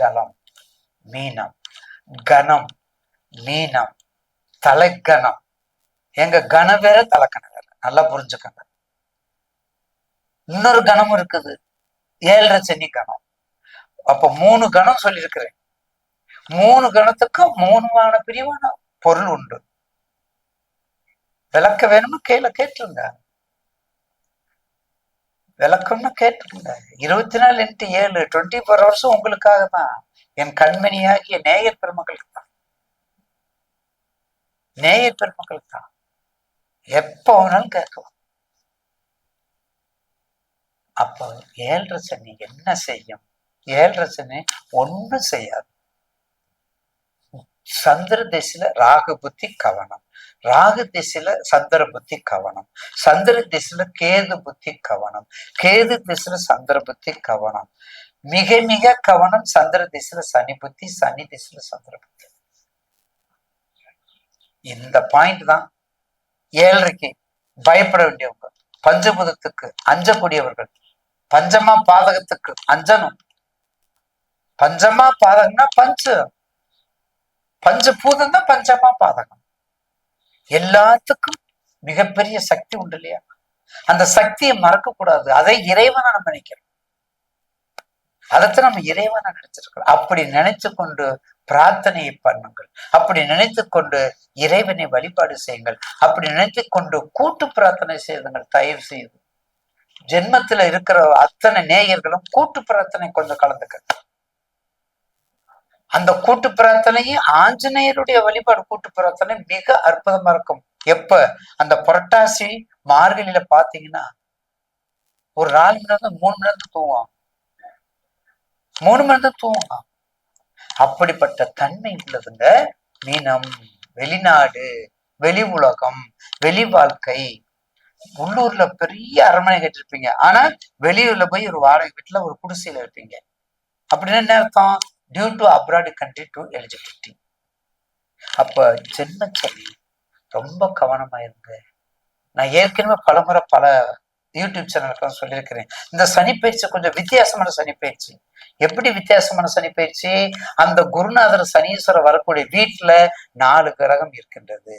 ஜலம் மீனம் கணம் மீனம் தலைக்கணம். எங்க கணம் வேற தலைக்கணம் வேற. நல்லா புரிஞ்சுக்கோங்க. இன்னொரு கணமும் இருக்குது. ஏழரை சனி கணம். அப்ப மூணு கணம் சொல்லியிருக்கிறேன். மூணு கணத்துக்கும் மூணுமான பிரிவான பொருள் உண்டு. விளக்க வேணும்னு கீழே கேட்டுருங்க. விளக்கம்னு கேட்டுருங்க இருபத்தி நாலு இன்ட்டு ஏழு டுவெண்ட்டி ஃபோர் ஹவர்ஸும் உங்களுக்காக தான் என் கண்மணியாகிய நேயர் பெருமக்களுக்கு தான் நேயர் பெருமக்களுக்கு தான் எப்போ வேணாலும் கேட்கலாம். அப்போ ஏழரை சனி என்ன செய்யும்? ஏழரை சனி ஒண்ணும் செய்யாது. சந்திர திசையில ராகு புத்தி கவனம். ராகு திசையில சந்திர புத்தி கவனம். சந்திர திசையில கேது புத்தி கவனம். கேது திசையில சந்திர புத்தி கவனம். மிக மிக கவனம் சந்திர திசையில சனி புத்தி சனி திசையில சந்திர புத்தி. இந்த பாயிண்ட் தான் ஏழரைக்கு பயப்பட வேண்டியவங்க பஞ்சபுதத்துக்கு அஞ்சக்கூடியவர்கள் பஞ்சமா பாதகத்துக்கு அஞ்சனும் பஞ்சமா பாதகம்னா பஞ்சு. பஞ்சபூதம் தான் பஞ்சமா பாதகம். எல்லாத்துக்கும் மிகப்பெரிய சக்தி உண்டு இல்லையா? அந்த சக்தியை மறக்க கூடாது அதை இறைவனா நம்ம நினைக்கிறோம். அதைத்தான் நம்ம இறைவனா நினைச்சிருக்கிறோம். அப்படி நினைத்து கொண்டு பிரார்த்தனையை பண்ணுங்கள். அப்படி நினைத்து கொண்டு இறைவனை வழிபாடு செய்யுங்கள். அப்படி நினைத்து கொண்டு கூட்டு பிரார்த்தனை செய்யுங்கள் தயவு செய்து. ஜென்மத்துல இருக்கிற அத்தனை நேயர்களும் கூட்டு பிரார்த்தனை கொஞ்சம் கலந்துக்க அந்த கூட்டு பிரார்த்தனையும் ஆஞ்சநேயருடைய வழிபாடு கூட்டு பிரார்த்தனை மிக அற்புதமா இருக்கும். எப்ப? அந்த புரட்டாசி மார்கழியில பாத்தீங்கன்னா ஒரு நாலு மணி நேரம் மூணு மணி நேரத்துக்கு தூங்குவான். மூணு மணி நேரம் தூங்குவான். அப்படிப்பட்ட தன்மை உள்ளதுங்க மீனம் வெளிநாடு வெளி உலகம் வெளி வாழ்க்கை. உள்ளூர்ல பெரிய அரண்மனை கட்டிருப்பீங்க ஆனா வெளியூர்ல போய் ஒரு வாடகை வீட்டுல ஒரு குடிசையில இருப்பீங்க. அப்படின்னு என்ன அர்த்தம்? Due to abroad country to eligibility சின்ன ஜென்மச்சனி ரொம்ப கவனமாக இருங்க. நான் ஏற்கனவே பலமுறை பல யூடியூப் சேனலுக்கெல்லாம் சொல்லியிருக்கிறேன். இந்த சனி பயிற்சி கொஞ்சம் வித்தியாசமான சனி பயிற்சி. எப்படி வித்தியாசமான சனி பயிற்சி? அந்த குருநாதர் சனீஸ்வரர் வரக்கூடிய வீட்டில் நாலு கிரகம் இருக்கின்றது.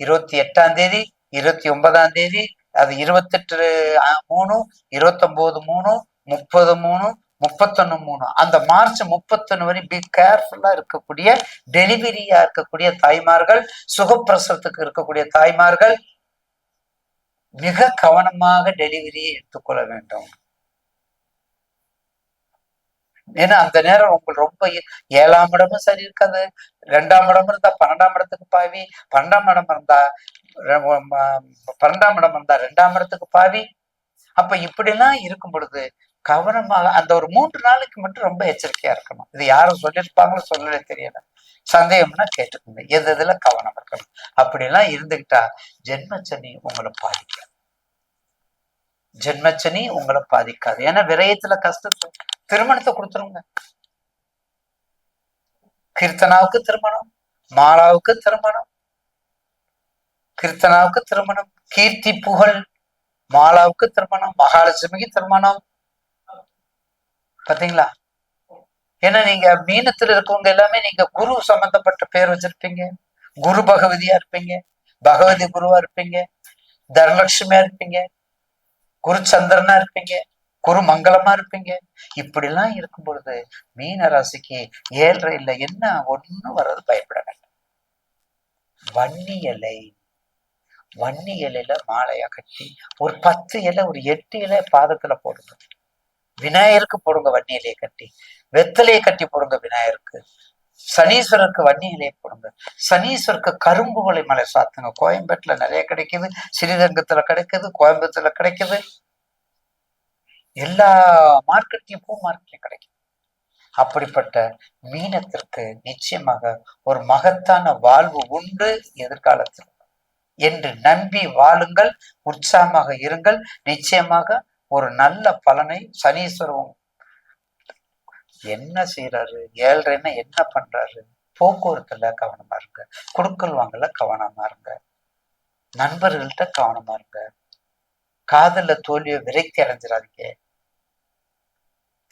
இருபத்தி எட்டாம் தேதி இருபத்தி ஒன்பதாம் தேதி அது இருபத்தெட்டு மூணு இருபத்தொன்பது மூணு முப்பது மூணு முப்பத்தொன்னு மூணு. அந்த மார்ச் முப்பத்தொன்னு வரை பி கேர்ஃபுல்லா இருக்கக்கூடிய டெலிவரியா இருக்கக்கூடிய தாய்மார்கள் சுகப்பிரசவத்துக்கு இருக்கக்கூடிய தாய்மார்கள் மிக கவனமாக டெலிவரியை எடுத்துக்கொள்ள வேண்டும். ஏன்னா அந்த நேரம் உங்களுக்கு ரொம்ப ஏழாம் இடமும் சரி இருக்காது. ரெண்டாம் இடம் இருந்தா பன்னெண்டாம் இடத்துக்கு பாவி. பன்னெண்டாம் இடம் இருந்தா பன்னெண்டாம் இடம் இருந்தா ரெண்டாம் இடத்துக்கு பாவி. அப்ப இப்படிலாம் இருக்கும் பொழுது கவனமாக அந்த ஒரு மூன்று நாளைக்கு மட்டும் ரொம்ப எச்சரிக்கையா இருக்கணும். இது யாரும் சொல்லியிருப்பாங்களோ சொல்லலே தெரியல. சந்தேகம்னா கேட்டுக்கோங்க. எது இதுல கவனம் இருக்கணும்? அப்படிலாம் இருந்துகிட்டா ஜென்மச்சனி உங்களை பாதிக்காது. ஜென்மச்சனி உங்களை பாதிக்காது. ஏன்னா விரயத்துல கஷ்டத்தை திருமணத்தை கொடுத்துருங்க. கீர்த்தனாவுக்கு திருமணம் மாலாவுக்கு திருமணம் கீர்த்தனாவுக்கு திருமணம் கீர்த்தி புகழ் மாலாவுக்கு திருமணம் மகாலட்சுமிக்கு திருமணம் பாத்தீங்களா? ஏன்னா நீங்க மீனத்துல இருக்கவங்க எல்லாமே நீங்க குரு சம்பந்தப்பட்ட பேர் வச்சிருப்பீங்க. குரு பகவதியா இருப்பீங்க. பகவதி குருவா இருப்பீங்க. தனலட்சுமியா இருப்பீங்க. குரு சந்திரனா இருப்பீங்க. குரு மங்களமா இருப்பீங்க. இப்படி எல்லாம் இருக்கும் பொழுது மீன ராசிக்கு ஏழரை இல்லை என்ன? ஒண்ணும் வர்றது பயப்பட வேண்டாம். வன்னி இலை. வன்னி இலையில மாலையா கட்டி ஒரு பத்து இலை ஒரு எட்டு இலை பாதத்துல போடுங்க. விநாயகருக்கு போடுங்க வன்னி இலையை கட்டி வெத்தலையை கட்டி போடுங்க விநாயகருக்கு. சனீஸ்வரருக்கு வன்னி இலையை போடுங்க. சனீஸ்வருக்கு கரும்பு கொலை மலை சாத்துங்க. கோயம்பேட்டில் நிறைய கிடைக்குது ஸ்ரீரங்கத்துல கிடைக்குது கோயம்புத்தூர்ல கிடைக்குது. எல்லா மார்க்கெட்லயும் பூ மார்க்கெட்லயும் கிடைக்கும் அப்படிப்பட்ட மீனத்திற்கு நிச்சயமாக ஒரு மகத்தான வாழ்வு உண்டு எதிர்காலத்தில். என்று நம்பி வாழுங்கள் உற்சாகமாக இருங்கள். நிச்சயமாக ஒரு நல்ல பலனை சனீஸ்வரம் என்ன செய்யறாரு ஏழ்றைன்னா என்ன பண்றாரு? போக்குவரத்துல கவனமா இருங்க. குடுக்கல் வாங்கல கவனமா இருங்க. நண்பர்கள்ட்ட கவனமா இருங்க. காதல்ல தோல்வியை விரக்தி அடைஞ்சிடாதீங்க.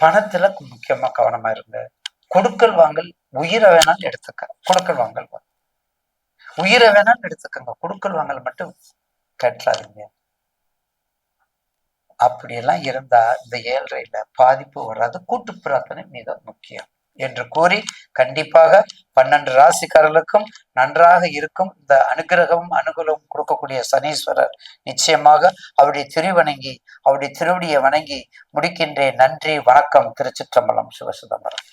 பணத்துல முக்கியமா கவனமா இருங்க. கொடுக்கல் வாங்கல் உயிரை வேணாலும் எடுத்துக்க. கொடுக்கல் வாங்கல். உயிரை வேணாலும் எடுத்துக்கங்க. கொடுக்கல் வாங்கல் மட்டும் கட்டுறாதீங்க அப்படியெல்லாம் இருந்தா இந்த ஏழ்றையில பாதிப்பு வராது. கூட்டு பிரார்த்தனை மிக முக்கியம் என்று கூறி கண்டிப்பாக பன்னெண்டு ராசிக்காரர்களுக்கும் நன்றாக இருக்கும். இந்த அனுகிரகமும் அனுகூலமும் கொடுக்கக்கூடிய சனீஸ்வரர் நிச்சயமாக அவருடைய திருவணங்கி அவருடைய திருவடியை வணங்கி முடிக்கின்றேன். நன்றி வணக்கம். திருச்சிற்றம்பலம் சிவசிதம்பரம்.